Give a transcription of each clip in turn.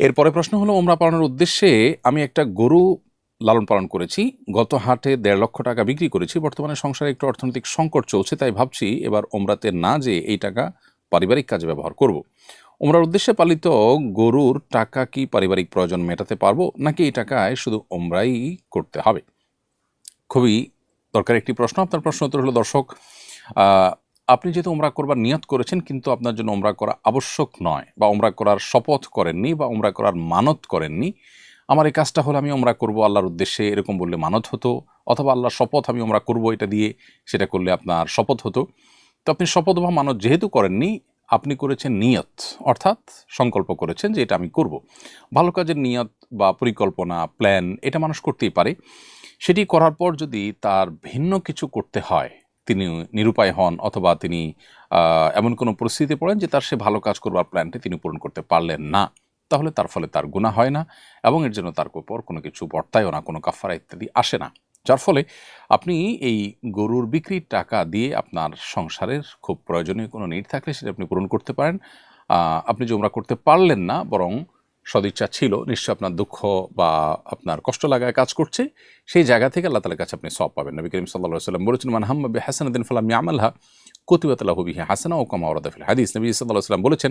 এরপরে প্রশ্ন হলো ওমরা পালনের উদ্দেশ্যে আমি একটা গরু লালন পালন করেছি, গত হাটে দেড় লক্ষ টাকা বিক্রি করেছি, বর্তমানে সংসারে একটু অর্থনৈতিক সংকট চলছে, তাই ভাবছি এবার ওমরাতে না যে এই টাকা পারিবারিক কাজে ব্যবহার করব। ওমরার উদ্দেশ্যে পালিত গরুর টাকা কি পারিবারিক প্রয়োজন মেটাতে পারব, নাকি এই টাকায় শুধু ওমরাই করতে হবে খুবই দরকার একটি প্রশ্ন, আপনার প্রশ্ন উত্তর হলো, দর্শক আপনি যেহেতু ওমরা করবার নিয়ত করেছেন, কিন্তু আপনার জন্য ওমরা করা আবশ্যক নয় বা ওমরা করার শপথ করেননি বা ওমরা করার মানত করেননি। আমার এই কাজটা হলে আমি ওমরা করব আল্লাহর উদ্দেশ্যে, এরকম বললে মানত হতো, অথবা আল্লাহর শপথ আমি ওমরা করব এটা দিয়ে সেটা করলে আপনার শপথ হতো। তো আপনি শপথ বা মানত যেহেতু করেননি, আপনি করেছেন নিয়ত, অর্থাৎ সংকল্প করেছেন যে এটা আমি করব। ভালো কাজের নিয়ত বা পরিকল্পনা, প্ল্যান এটা মানুষ করতেই পারে। সেটি করার পর যদি তার ভিন্ন কিছু করতে হয় তিনি নিরুপায় হন অথবা তিনি এমন কোনো পরিস্থিতিতে পড়েন যে তার সে ভালো কাজ করবার প্ল্যানটি তিনি পূরণ করতে পারলেন না। তাহলে তার ফলে তার গুণা হয় না এবং এর জন্য তার উপর কোনো কিছু বর্তায়ও না, কোনো কাফারা ইত্যাদি আসে না। যার ফলে আপনি এই গরুর বিক্রির টাকা দিয়ে আপনার সংসারের খুব প্রয়োজনীয় কোনো নিড থাকলে সেটা আপনি পূরণ করতে পারেন। আপনি যে ওমরা করতে পারলেন না, বরং সদিচ্ছা ছিল নিশ্চয় আপনার দুঃখ বা আপনার কষ্ট লাগায় কাজ করছে, সেই জায়গা থেকে আল্লাহ তালার কাছে আপনি সব পাবেন। নবী করিম সাল্লাহ সাল্লাম বলেছেন, মান হাম্মাবি হাসানুদ্দিন ফালাম ইয়ামালহা কতিবাতাল্লাহ বিহি হাসানা ও কামা ওরাদাফিল হাদিস। নবী সাল্লাহ সাল্লাম বলেছেন,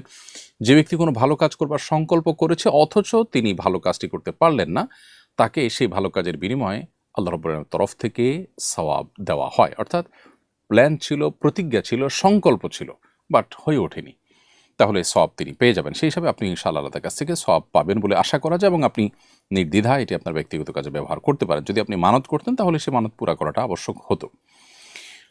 যে ব্যক্তি কোনো ভালো কাজ করবার সংকল্প করেছে, অথচ তিনি ভালো কাজটি করতে পারলেন না, তাকে সেই ভালো কাজের বিনিময়ে আল্লাহ রব্বরের তরফ থেকে সওয়াব দেওয়া হয়। অর্থাৎ প্ল্যান ছিল, প্রতিজ্ঞা ছিল, সংকল্প ছিল বাট হয়ে ওঠেনি। তাহলে সব তিনি পেয়ে যাবেন। সেই হিসাবে আপনি ইনশাআল্লাহ আল্লাহর কাছ থেকে সব পাবেন বলে আশা করা যায় এবং আপনি নির্দ্বিধা এটি আপনার ব্যক্তিগত কাজে ব্যবহার করতে পারেন। যদি আপনি মানত করতেন তাহলে সে মানত পুরা করাটা আবশ্যক হতো।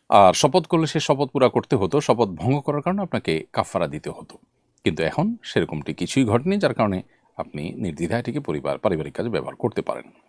আর শপথ করলে সে শপথ পুরা করতে হতো, শপথ ভঙ্গ করার কারণে আপনাকে কাফারা দিতে হতো। কিন্তু এখন সেরকমটি কিছুই ঘটেনি, যার কারণে আপনি নির্দ্বিধায় এটিকে পরিবার, পারিবারিক কাজে ব্যবহার করতে পারেন।